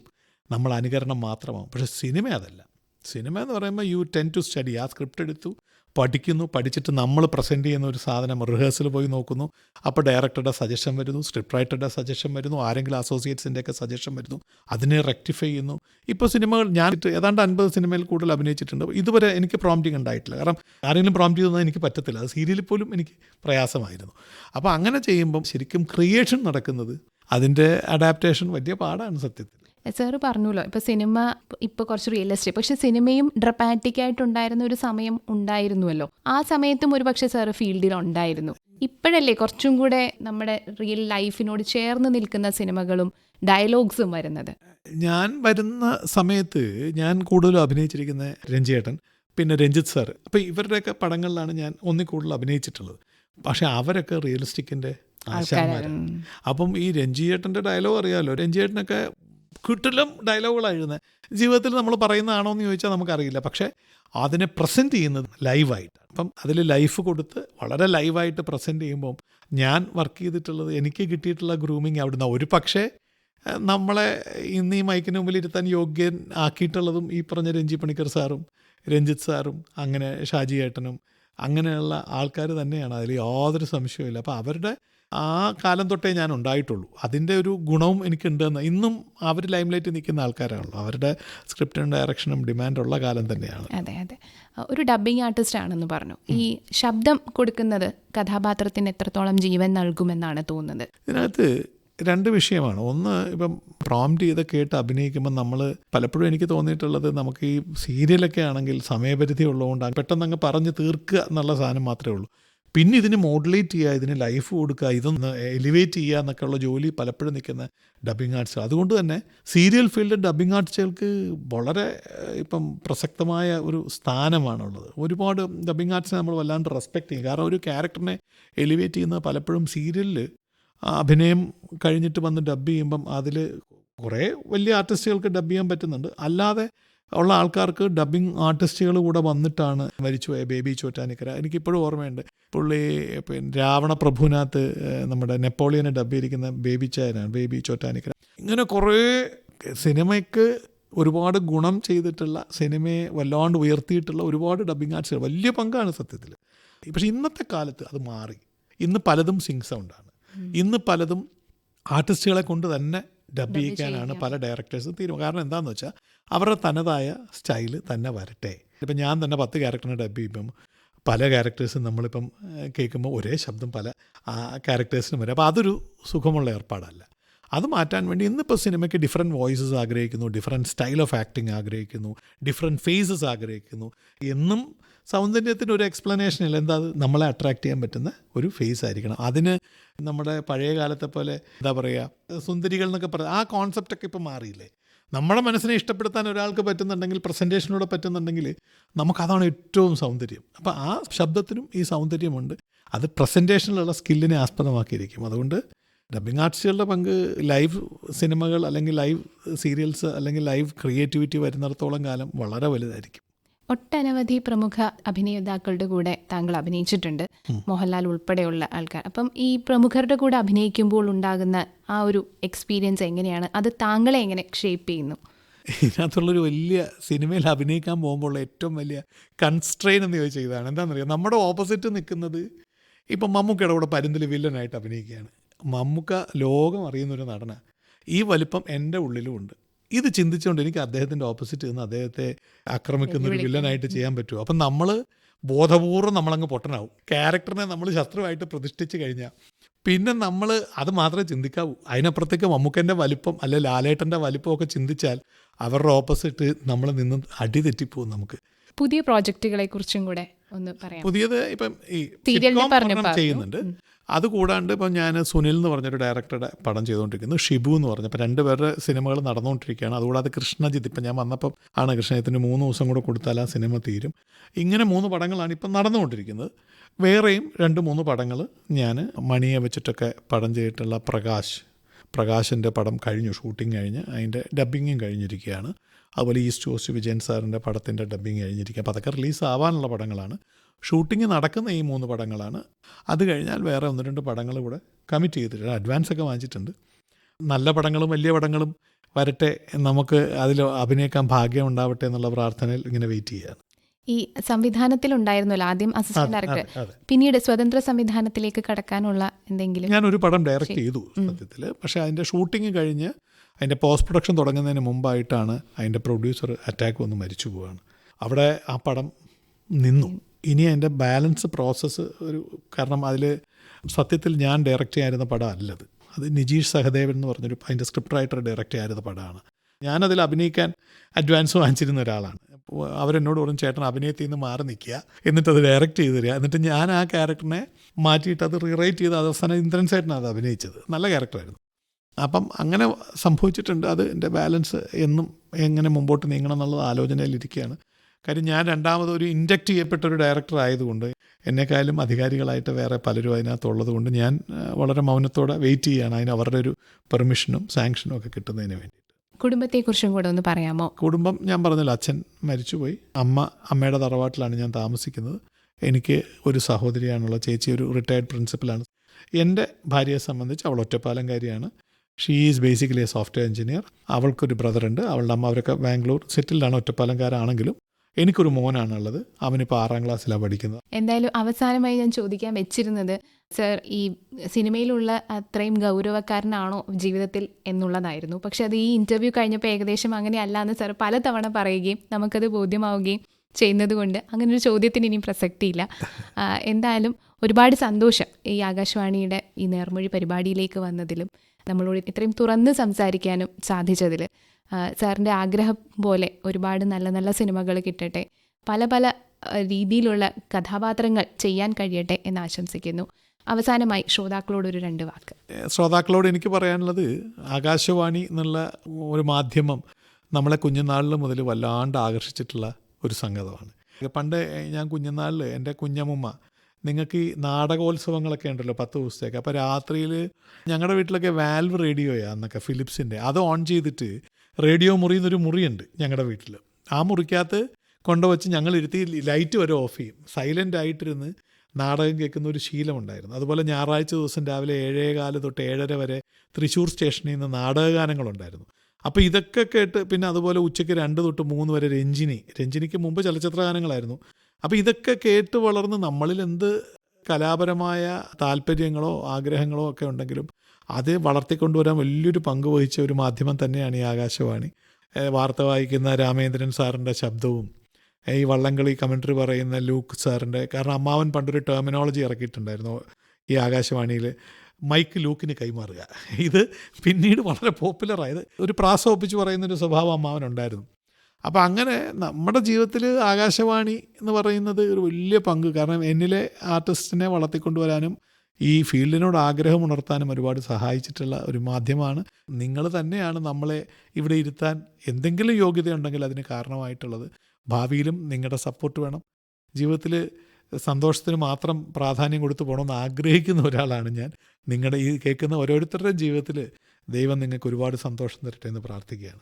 നമ്മൾ അനുകരണം മാത്രമാവും. പക്ഷേ സിനിമ അതല്ല. സിനിമ എന്ന് പറയുമ്പോൾ യു ടെൻ ടു സ്റ്റഡി. ആ സ്ക്രിപ്റ്റ് എടുത്തു പഠിക്കുന്നു പഠിച്ചിട്ട് നമ്മൾ പ്രസന്റ് ചെയ്യുന്ന ഒരു സാധനം റിഹേഴ്സൽ പോയി നോക്കുന്നു. അപ്പോൾ ഡയറക്ടറുടെ സജഷൻ വരുന്നു സ്ക്രിപ്റ്റ് റൈറ്ററുടെ സജഷൻ വരുന്നു ആരെങ്കിലും അസോസിയേറ്റ്സിന്റെ ഒക്കെ സജഷൻ വരുന്നു അതിനെ റെക്ടിഫൈ ചെയ്യുന്നു. ഇപ്പോൾ സിനിമകൾ ഞാൻ ഏതാണ്ട് അൻപത് സിനിമയിൽ കൂടുതൽ അഭിനയിച്ചിട്ടുണ്ട്. ഇതുവരെ എനിക്ക് പ്രോംപ്റ്റിംഗ് ഉണ്ടായിട്ടില്ല. കാരണം ആരെങ്കിലും പ്രോംപ്റ്റ് ചെയ്യുന്നത് എനിക്ക് പറ്റത്തില്ല. അത് സീരിയലിൽ പോലും എനിക്ക് പ്രയാസമായിരുന്നു. അപ്പോൾ അങ്ങനെ ചെയ്യുമ്പം ശരിക്കും ക്രിയേഷൻ നടക്കുന്നത് അതിന്റെ അഡാപ്റ്റേഷൻ വലിയ പാടാണ് സത്യത്തിൽ. സാറ് പറഞ്ഞല്ലോ ഇപ്പൊ സിനിമ ഇപ്പൊ കുറച്ച് റിയലിസ്റ്റിക് പക്ഷെ സിനിമയും ഡ്രപാറ്റിക് ആയിട്ട് ഉണ്ടായിരുന്ന ഒരു സമയം ഉണ്ടായിരുന്നുവല്ലോ. ആ സമയത്തും ഒരു പക്ഷേ സാറ് ഫീൽഡിൽ ഉണ്ടായിരുന്നു ഇപ്പോഴല്ലേ കുറച്ചും കൂടെ നമ്മുടെ റിയൽ ലൈഫിനോട് ചേർന്ന് നിൽക്കുന്ന സിനിമകളും ഡയലോഗ്സും വരുന്നത്? ഞാൻ വരുന്ന സമയത്ത് ഞാൻ കൂടുതലും അഭിനയിച്ചിരിക്കുന്ന രഞ്ജിയേട്ടൻ പിന്നെ രഞ്ജിത്ത് സാർ അപ്പോൾ ഇവരുടെയൊക്കെ പടങ്ങളിലാണ് ഞാൻ ഒന്നിൽ കൂടുതൽ അഭിനയിച്ചിട്ടുള്ളത്. പക്ഷേ അവരൊക്കെ റിയലിസ്റ്റിക്കിന്റെ ആശാന്മാരാണ് അപ്പം ഈ രഞ്ജിയേട്ടന്റെ ഡയലോഗ് അറിയാമല്ലോ രഞ്ജിയേട്ടനൊക്കെ കിട്ടിലും ഡയലോഗുകളാണ് എഴുതുന്നത്. ജീവിതത്തിൽ നമ്മൾ പറയുന്നതാണോ എന്ന് ചോദിച്ചാൽ നമുക്കറിയില്ല. പക്ഷേ അതിനെ പ്രസന്റ് ചെയ്യുന്നത് ലൈവായിട്ട് അപ്പം അതിൽ ലൈഫ് കൊടുത്ത് വളരെ ലൈവായിട്ട് പ്രസന്റ് ചെയ്യുമ്പം ഞാൻ വർക്ക് ചെയ്തിട്ടുള്ളത് എനിക്ക് കിട്ടിയിട്ടുള്ള ഗ്രൂമിങ് അവിടുന്ന് ഒരു പക്ഷേ നമ്മളെ ഇന്ന് ഈ മൈക്കിന് മുമ്പിൽ ഇരുത്താൻ യോഗ്യൻ ആക്കിയിട്ടുള്ളതും ഈ പറഞ്ഞ രഞ്ജി പണിക്കർ സാറും രഞ്ജിത്ത് സാറും അങ്ങനെ ഷാജി ഏട്ടനും അങ്ങനെയുള്ള ആൾക്കാർ തന്നെയാണ്. അതിൽ യാതൊരു സംശയവുമില്ല. അപ്പോൾ അവരുടെ ആ കാലം തൊട്ടേ ഞാൻ ഉണ്ടായിട്ടുള്ളൂ. അതിന്റെ ഒരു ഗുണവും എനിക്കുണ്ടെന്ന് ഇന്നും അവർ ലൈംലൈറ്റ് നിൽക്കുന്ന ആൾക്കാരാണല്ലോ. അവരുടെ സ്ക്രിപ്റ്റും ഡയറക്ഷനും ഡിമാൻഡുള്ള കാലം തന്നെയാണ്. അതെ അതെ. ഒരു ഡബ്ബിംഗ് ആർട്ടിസ്റ്റ് ആണെന്ന് പറഞ്ഞു. ഈ ശബ്ദം കൊടുക്കുന്നത് കഥാപാത്രത്തിന് എത്രത്തോളം ജീവൻ നൽകുമെന്നാണ് തോന്നുന്നത്? ഇതിനകത്ത് രണ്ട് വിഷയമാണ്. ഒന്ന് ഇപ്പം പ്രോംപ്റ്റ് ചെയ്ത് കേട്ട് അഭിനയിക്കുമ്പോൾ നമ്മൾ പലപ്പോഴും എനിക്ക് തോന്നിയിട്ടുള്ളത് നമുക്ക് ഈ സീരിയലൊക്കെ ആണെങ്കിൽ സമയപരിധി ഉള്ളതുകൊണ്ട് പെട്ടെന്ന് അങ്ങ് പറഞ്ഞ് തീർക്കുക എന്നുള്ള സാധനം മാത്രമേ ഉള്ളൂ. പിന്നെ ഇതിന് മോഡുലേറ്റ് ചെയ്യുക ഇതിന് ലൈഫ് കൊടുക്കുക ഇതൊന്ന് എലിവേറ്റ് ചെയ്യുക എന്നൊക്കെ ഉള്ള ജോലി പലപ്പോഴും നിൽക്കുന്ന ഡബ്ബിംഗ് ആർട്സ് അതുകൊണ്ട് തന്നെ സീരിയൽ ഫീൽഡ് ഡബ്ബിംഗ് ആർട്സുകൾക്ക് വളരെ ഇപ്പം പ്രസക്തമായ ഒരു സ്ഥാനമാണുള്ളത്. ഒരുപാട് ഡബ്ബിംഗ് ആർട്സിനെ നമ്മൾ വല്ലാണ്ട് റെസ്പെക്ട് ചെയ്യും. കാരണം ഒരു ക്യാരക്ടറിനെ എലിവേറ്റ് ചെയ്യുന്നത് പലപ്പോഴും സീരിയലിൽ അഭിനയം കഴിഞ്ഞിട്ട് വന്ന് ഡബ് ചെയ്യുമ്പം അതിൽ കുറേ വലിയ ആർട്ടിസ്റ്റുകൾക്ക് ഡബ് ചെയ്യാൻ പറ്റുന്നുണ്ട്. അല്ലാതെ ഉള്ള ആൾക്കാർക്ക് ഡബ്ബിംഗ് ആർട്ടിസ്റ്റുകൾ കൂടെ വന്നിട്ടാണ് മരിച്ചുപോയ ബേബി ചോറ്റാനിക്കര. എനിക്കിപ്പോഴും ഓർമ്മയുണ്ട്. പുള്ളി പിന്നെ രാവണ പ്രഭുവിനകത്ത് നമ്മുടെ നെപ്പോളിയനെ ഡബ് ചെയ്തിരിക്കുന്ന ബേബി ചായനാണ് ബേബി ചോറ്റാനിക്കര. ഇങ്ങനെ കുറേ സിനിമയ്ക്ക് ഒരുപാട് ഗുണം ചെയ്തിട്ടുള്ള സിനിമയെ വല്ലാണ്ട് ഉയർത്തിയിട്ടുള്ള ഒരുപാട് ഡബ്ബിംഗ് ആർട്സ് വലിയ പങ്കാണ് സത്യത്തിൽ. പക്ഷേ ഇന്നത്തെ കാലത്ത് അത് മാറി. ഇന്ന് പലതും സിങ് സൗണ്ടാണ് ഇന്ന് പലതും ആർട്ടിസ്റ്റുകളെ കൊണ്ട് തന്നെ ഡബ് ചെയ്യിക്കാനാണ് പല ഡയറക്ടേഴ്സും തീരുമാനം. കാരണം എന്താണെന്ന് വെച്ചാൽ അവരുടെ തനതായ സ്റ്റൈൽ തന്നെ വരട്ടെ. ഇപ്പം ഞാൻ തന്നെ പത്ത് ക്യാരക്ടറിനെ ഡബ് ചെയ്യുമ്പം പല ക്യാരക്ടേഴ്സും നമ്മളിപ്പം കേൾക്കുമ്പോൾ ഒരേ ശബ്ദം പല ക്യാരക്ടേഴ്സിനും വരും. അപ്പോൾ അതൊരു സുഖമുള്ള ഏർപ്പാടല്ല. അത് മാറ്റാൻ വേണ്ടി ഇന്നിപ്പോൾ സിനിമയ്ക്ക് ഡിഫറെന്റ് വോയിസസ് ആഗ്രഹിക്കുന്നു ഡിഫറെന്റ് സ്റ്റൈൽ ഓഫ് ആക്ടിങ് ആഗ്രഹിക്കുന്നു ഡിഫറെന്റ് ഫേസസ് ആഗ്രഹിക്കുന്നു. എന്നും സൗന്ദര്യത്തിന് ഒരു എക്സ്പ്ലനേഷൻ ഇല്ല. എന്താ അത് നമ്മളെ അട്രാക്ട് ചെയ്യാൻ പറ്റുന്ന ഒരു ഫേസ് ആയിരിക്കണം. അതിന് നമ്മുടെ പഴയ കാലത്തെ പോലെ എന്താ പറയുക സുന്ദരികൾ എന്നൊക്കെ പറയുക ആ കോൺസെപ്റ്റൊക്കെ ഇപ്പോൾ മാറിയില്ലേ? നമ്മുടെ മനസ്സിനെ ഇഷ്ടപ്പെടുത്താൻ ഒരാൾക്ക് പറ്റുന്നുണ്ടെങ്കിൽ പ്രസന്റേഷനിലൂടെ പറ്റുന്നുണ്ടെങ്കിൽ നമുക്കതാണ് ഏറ്റവും സൗന്ദര്യം. അപ്പോൾ ആ ശബ്ദത്തിനും ഈ സൗന്ദര്യമുണ്ട്. അത് പ്രസന്റേഷനിലുള്ള സ്കില്ലിനെ ആസ്പദമാക്കിയിരിക്കും. അതുകൊണ്ട് ഡബിങ് ആർട്സുകളുടെ പങ്ക് ലൈവ് സിനിമകൾ അല്ലെങ്കിൽ ലൈവ് സീരിയൽസ് അല്ലെങ്കിൽ ലൈവ് ക്രിയേറ്റിവിറ്റി വരുന്നിടത്തോളം കാലം വളരെ വലുതായിരിക്കും. ഒട്ടനവധി പ്രമുഖ അഭിനേതാക്കളുടെ കൂടെ താങ്കൾ അഭിനയിച്ചിട്ടുണ്ട്. മോഹൻലാൽ ഉൾപ്പെടെയുള്ള ആൾക്കാർ. അപ്പം ഈ പ്രമുഖരുടെ കൂടെ അഭിനയിക്കുമ്പോൾ ഉണ്ടാകുന്ന ആ ഒരു എക്സ്പീരിയൻസ് എങ്ങനെയാണ്? അത് താങ്കളെ എങ്ങനെ ഷേപ്പ് ചെയ്യുന്നു? ഇതിനകത്തുള്ളൊരു വലിയ സിനിമയിൽ അഭിനയിക്കാൻ പോകുമ്പോൾ ഏറ്റവും വലിയ കൺസ്ട്രെയിൻ എന്ന് ചോദിച്ചാൽ ഇതാണ്. എന്താണെന്നറിയാം? നമ്മുടെ ഓപ്പോസിറ്റ് നിൽക്കുന്നത് ഇപ്പം മമ്മൂക്കയുടെ കൂടെ പരുന്തിൽ വില്ലനായിട്ട് അഭിനയിക്കുകയാണ്. മമ്മൂക്ക ലോകം അറിയുന്നൊരു നടന. ഈ വലിപ്പം എന്റെ ഉള്ളിലും ഉണ്ട്. ഇത് ചിന്തിച്ചുകൊണ്ട് എനിക്ക് അദ്ദേഹത്തിന്റെ ഓപ്പോസിറ്റ് നിന്ന് അദ്ദേഹത്തെ ആക്രമിക്കുന്ന ഒരു വില്ലനായിട്ട് ചെയ്യാൻ പറ്റുമോ അപ്പം നമ്മൾ ബോധപൂർവം നമ്മളങ്ങ് പൊട്ടനാവും. ക്യാരക്ടറിനെ നമ്മൾ ശത്രുവായിട്ട് പ്രതിഷ്ഠിച്ച് കഴിഞ്ഞാൽ പിന്നെ നമ്മൾ അത് മാത്രമേ ചിന്തിക്കാവൂ. അതിനപ്പുറത്തേക്ക് മമ്മൂക്കന്റെ വലിപ്പം അല്ലെ ലാലേട്ടന്റെ വലിപ്പമൊക്കെ ചിന്തിച്ചാൽ അവരുടെ ഓപ്പോസിറ്റ് നമ്മൾ നിന്ന് അടി തെറ്റിപ്പോവും നമുക്ക്. പുതിയ പ്രോജക്റ്റുകളെ കുറിച്ചും കൂടെ ഒന്ന് പറയാം. പുതിയത് ഇപ്പം ഈ ചെയ്യുന്നുണ്ട്. അത് കൂടാണ്ട് ഇപ്പം ഞാൻ സുനിൽ എന്ന് പറഞ്ഞൊരു ഡയറക്ടറുടെ പടം ചെയ്തുകൊണ്ടിരിക്കുന്നു. ഷിബു എന്ന് പറഞ്ഞ. ഇപ്പം രണ്ടുപേരുടെ സിനിമകൾ നടന്നുകൊണ്ടിരിക്കുകയാണ്. അതുകൂടാതെ കൃഷ്ണജിത്ത് ഇപ്പം ഞാൻ വന്നപ്പം ആണ് കൃഷ്ണജിത്തിന് മൂന്ന് ദിവസം കൂടെ കൊടുത്താൽ ആ സിനിമ തീരും. ഇങ്ങനെ മൂന്ന് പടങ്ങളാണ് ഇപ്പം നടന്നുകൊണ്ടിരിക്കുന്നത്. വേറെയും രണ്ട് മൂന്ന് പടങ്ങൾ ഞാൻ മണിയെ വെച്ചിട്ടൊക്കെ പടം ചെയ്തിട്ടുള്ള പ്രകാശ്. പ്രകാശിന്റെ പടം കഴിഞ്ഞു ഷൂട്ടിംഗ് കഴിഞ്ഞ്. അതിന്റെ ഡബ്ബിങ്ങും കഴിഞ്ഞിരിക്കുകയാണ്. അതുപോലെ ഈസ്റ്റ് കോസ്റ്റ് വിജയൻ സാറിന്റെ പടത്തിന്റെ ഡബ്ബിങ് കഴിഞ്ഞിരിക്കുക. അപ്പോൾ അതൊക്കെ റിലീസ് ആവാനുള്ള പടങ്ങളാണ്. ഷൂട്ടിംഗ് നടക്കുന്ന ഈ മൂന്ന് പടങ്ങളാണ്. അത് കഴിഞ്ഞാൽ വേറെ ഒന്ന് രണ്ട് പടങ്ങൾ കൂടെ കമ്മിറ്റ് ചെയ്തിട്ടുണ്ട്. അഡ്വാൻസ് ഒക്കെ വാങ്ങിച്ചിട്ടുണ്ട്. നല്ല പടങ്ങളും വലിയ പടങ്ങളും വരട്ടെ നമുക്ക് അതിൽ അഭിനയിക്കാൻ ഭാഗ്യം ഉണ്ടാവട്ടെ എന്നുള്ള പ്രാർത്ഥനയിൽ ഇങ്ങനെ വെയിറ്റ് ചെയ്യുകയാണ്. ഈ സംവിധാനത്തിൽ ഉണ്ടായിരുന്നല്ലോ ആദ്യം അസിസ്റ്റന്റ് ഡയറക്ടർ. പിന്നീട് സ്വതന്ത്ര സംവിധാനത്തിലേക്ക് കടക്കാനുള്ള എന്തെങ്കിലും? ഞാൻ ഒരു പടം ഡയറക്റ്റ് ചെയ്തു സത്യത്തിൽ പക്ഷേ അതിന്റെ ഷൂട്ടിംഗ് കഴിഞ്ഞ് അതിന്റെ പോസ്റ്റ് പ്രൊഡക്ഷൻ തുടങ്ങുന്നതിന് മുമ്പായിട്ടാണ് അതിന്റെ പ്രൊഡ്യൂസർ അറ്റാക്ക് വന്ന് മരിച്ചു പോവുകയാണ് അവിടെ ആ പടം നിന്നു. ഇനി അതിന്റെ ബാലൻസ് പ്രോസസ്സ് ഒരു കാരണം അതിൽ സത്യത്തിൽ ഞാൻ ഡയറക്റ്റ് ചെയ്യായിരുന്ന പടം അല്ലത്. അത് നിജീഷ് സഹദേവൻ എന്ന് പറഞ്ഞൊരു അതിന്റെ സ്ക്രിപ്റ്റ് റൈറ്റർ ഡയറക്റ്റ് ചെയ്യായിരുന്ന പടമാണ്. ഞാനതിൽ അഭിനയിക്കാൻ അഡ്വാൻസ് വാങ്ങിച്ചിരുന്ന ഒരാളാണ്. അവരെന്നോട് പറഞ്ഞു ചേട്ടൻ അഭിനയത്തിൽ നിന്ന് മാറി നിൽക്കുക. എന്നിട്ട് അത് ഡയറക്റ്റ് ചെയ്ത് തരിക. എന്നിട്ട് ഞാൻ ആ ക്യാരക്ടറിനെ മാറ്റിയിട്ട് അത് റീറൈറ്റ് ചെയ്ത് അവസാനം ഇന്ദ്രൻ സേട്ടനാണ് അത് അഭിനയിച്ചത്. നല്ല ക്യാരക്ടറായിരുന്നു അപ്പം അങ്ങനെ സംഭവിച്ചിട്ടുണ്ട്. അത് എന്റെ ബാലൻസ് എന്നും എങ്ങനെ മുമ്പോട്ട് നീങ്ങണം എന്നുള്ളത് ആലോചനയിലിരിക്കുകയാണ് കാര്യം ഞാൻ രണ്ടാമത് ഒരു ഇൻഡക്റ്റ് ചെയ്യപ്പെട്ട ഒരു ഡയറക്ടർ ആയതുകൊണ്ട് എന്നെക്കാളും അധികാരികളായിട്ട് വേറെ പലരും അതിനകത്തുള്ളത് കൊണ്ട് ഞാൻ വളരെ മൗനത്തോടെ വെയിറ്റ് ചെയ്യുകയാണ് അതിന് അവരുടെ ഒരു പെർമിഷനും സാങ്ഷനും ഒക്കെ കിട്ടുന്നതിന് വേണ്ടി. കുടുംബത്തെക്കുറിച്ചും കൂടെ ഒന്ന് പറയാമോ? കുടുംബം ഞാൻ പറഞ്ഞില്ല അച്ഛൻ മരിച്ചുപോയി. അമ്മ അമ്മയുടെ തറവാട്ടിലാണ് ഞാൻ താമസിക്കുന്നത്. എനിക്ക് ഒരു സഹോദരിയാണുള്ള ചേച്ചി ഒരു റിട്ടയർഡ് പ്രിൻസിപ്പലാണ് എന്റെ ഭാര്യയെ സംബന്ധിച്ച് അവൾ ഒറ്റപ്പാലംകാരിയാണ്. She is basically a software engineer അവൾക്കൊരു ബ്രദറുണ്ട് അവളുടെ അമ്മ അവരൊക്കെ ബാംഗ്ലൂർ സെറ്റിൽഡാണ് ഒറ്റപ്പാലംകാരാണെങ്കിലും. എനിക്കൊരു മോനാണുള്ളത്. അവനിപ്പോൾ ആറാം ക്ലാസ്സിലാണ് പഠിക്കുന്നത്. എന്തായാലും അവസാനമായി ഞാൻ ചോദിക്കാൻ വെച്ചിരുന്നത് സർ ഈ സിനിമയിലുള്ള അത്രയും ഗൗരവക്കാരനാണോ ജീവിതത്തിൽ എന്നുള്ളതായിരുന്നു. പക്ഷെ അത് ഈ ഇന്റർവ്യൂ കഴിഞ്ഞപ്പോൾ ഏകദേശം അങ്ങനെ എന്ന് സർ പലതവണ പറയുകയും നമുക്കത് ബോധ്യമാവുകയും ചെയ്യുന്നത് കൊണ്ട് അങ്ങനെ ഒരു ചോദ്യത്തിന് ഇനിയും പ്രസക്തിയില്ല. എന്തായാലും ഒരുപാട് സന്തോഷം ഈ ആകാശവാണിയുടെ ഈ നേർമൊഴി പരിപാടിയിലേക്ക് വന്നതിലും നമ്മളോട് ഇത്രയും തുറന്ന് സംസാരിക്കാനും സാധിച്ചതിൽ സാറിന്റെ ആഗ്രഹം പോലെ ഒരുപാട് നല്ല നല്ല സിനിമകൾ കിട്ടട്ടെ. പല പല രീതിയിലുള്ള കഥാപാത്രങ്ങൾ ചെയ്യാൻ കഴിയട്ടെ എന്ന് ആശംസിക്കുന്നു. അവസാനമായി ശ്രോതാക്കളോട് ഒരു രണ്ട് വാക്ക്. ശ്രോതാക്കളോട് എനിക്ക് പറയാനുള്ളത് ആകാശവാണി എന്നുള്ള ഒരു മാധ്യമം നമ്മളെ കുഞ്ഞുനാളിൽ മുതൽ വല്ലാണ്ട് ആകർഷിച്ചിട്ടുള്ള ഒരു സംഗതമാണ്. പണ്ട് ഞാൻ കുഞ്ഞുനാളിൽ എന്റെ കുഞ്ഞമ്മ നിങ്ങൾക്ക് ഈ നാടകോത്സവങ്ങളൊക്കെ ഉണ്ടല്ലോ പത്ത് ദിവസത്തേക്ക്. അപ്പോൾ രാത്രിയിൽ ഞങ്ങളുടെ വീട്ടിലൊക്കെ വാൽവ് റേഡിയോയാണ് അന്നൊക്കെ ഫിലിപ്സിന്റെ. അത് ഓൺ ചെയ്തിട്ട് റേഡിയോ മുറിയുന്നൊരു മുറിയുണ്ട് ഞങ്ങളുടെ വീട്ടിൽ ആ മുറിക്കകത്ത് കൊണ്ടുവച്ച് ഞങ്ങൾ ഇരുത്തി ലൈറ്റ് വരെ ഓഫ് ചെയ്യും. സൈലന്റ് ആയിട്ടിരുന്ന് നാടകം കേൾക്കുന്ന ഒരു ശീലമുണ്ടായിരുന്നു. അതുപോലെ ഞായറാഴ്ച ദിവസം രാവിലെ ഏഴേ ഏഴേകാൽ തൊട്ട് ഏഴര വരെ തൃശ്ശൂർ സ്റ്റേഷനിൽ നിന്ന് നാടകഗാനങ്ങളുണ്ടായിരുന്നു. അപ്പോൾ ഇതൊക്കെ കേട്ട് പിന്നെ അതുപോലെ ഉച്ചയ്ക്ക് രണ്ട് തൊട്ട് മൂന്ന് വരെ രഞ്ജിനി. രഞ്ജിനിക്ക് മുമ്പ് ചലച്ചിത്ര ഗാനങ്ങളായിരുന്നു അപ്പോൾ ഇതൊക്കെ കേട്ട് വളർന്ന് നമ്മളിൽ എന്ത് കലാപരമായ താല്പര്യങ്ങളോ ആഗ്രഹങ്ങളോ ഒക്കെ ഉണ്ടെങ്കിലും അത് വളർത്തിക്കൊണ്ടുവരാൻ വലിയൊരു പങ്ക് വഹിച്ച ഒരു മാധ്യമം തന്നെയാണ് ഈ ആകാശവാണി. വാർത്ത വായിക്കുന്ന രാമേന്ദ്രൻ സാറിന്റെ ശബ്ദവും ഈ വള്ളംകളി കമൻട്രി പറയുന്ന ലൂക്ക് സാറിന്റെ കാരണം അമ്മാവൻ പണ്ടൊരു ടെർമിനോളജി ഇറക്കിയിട്ടുണ്ടായിരുന്നു ഈ ആകാശവാണിയിൽ. മൈക്ക് ലൂക്കിന് കൈമാറുക. ഇത് പിന്നീട് വളരെ പോപ്പുലറായത് ഒരു പ്രാസം ഒപ്പിച്ച് പറയുന്നൊരു സ്വഭാവം അമ്മാവനുണ്ടായിരുന്നു അപ്പോൾ അങ്ങനെ നമ്മുടെ ജീവിതത്തിൽ ആകാശവാണി എന്ന് പറയുന്നത് ഒരു വലിയ പങ്ക് കാരണം എന്നിലെ ആർട്ടിസ്റ്റിനെ വളർത്തിക്കൊണ്ടുവരാനും ഈ ഫീൽഡിനോട് ആഗ്രഹം ഉണർത്താനും ഒരുപാട് സഹായിച്ചിട്ടുള്ള ഒരു മാധ്യമമാണ്. നിങ്ങൾ തന്നെയാണ് നമ്മളെ ഇവിടെ ഇരുത്താൻ എന്തെങ്കിലും യോഗ്യതയുണ്ടെങ്കിൽ അതിന് കാരണമായിട്ടുള്ളത്. ഭാവിയിലും നിങ്ങളുടെ സപ്പോർട്ട് വേണം. ജീവിതത്തിൽ സന്തോഷത്തിന് മാത്രം പ്രാധാന്യം കൊടുത്തു പോകണമെന്ന് ആഗ്രഹിക്കുന്ന ഒരാളാണ് ഞാൻ. നിങ്ങളുടെ ഈ കേൾക്കുന്ന ഓരോരുത്തരുടെയും ജീവിതത്തിൽ ദൈവം നിങ്ങൾക്ക് ഒരുപാട് സന്തോഷം തരട്ടെ എന്ന് പ്രാർത്ഥിക്കുകയാണ്.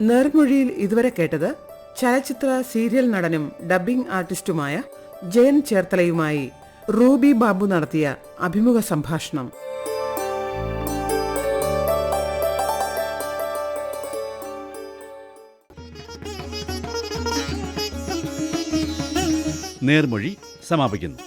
നേർമൊഴിയിൽ ഇതുവരെ കേട്ടത് ചലച്ചിത്ര സീരിയൽ നടനും ഡബ്ബിംഗ് ആർട്ടിസ്റ്റുമായ ജയൻ ചേർത്തലയുമായി റൂബി ബാബു നടത്തിയ അഭിമുഖ സംഭാഷണം. നേർമൊഴി സമാപിക്കുന്നു.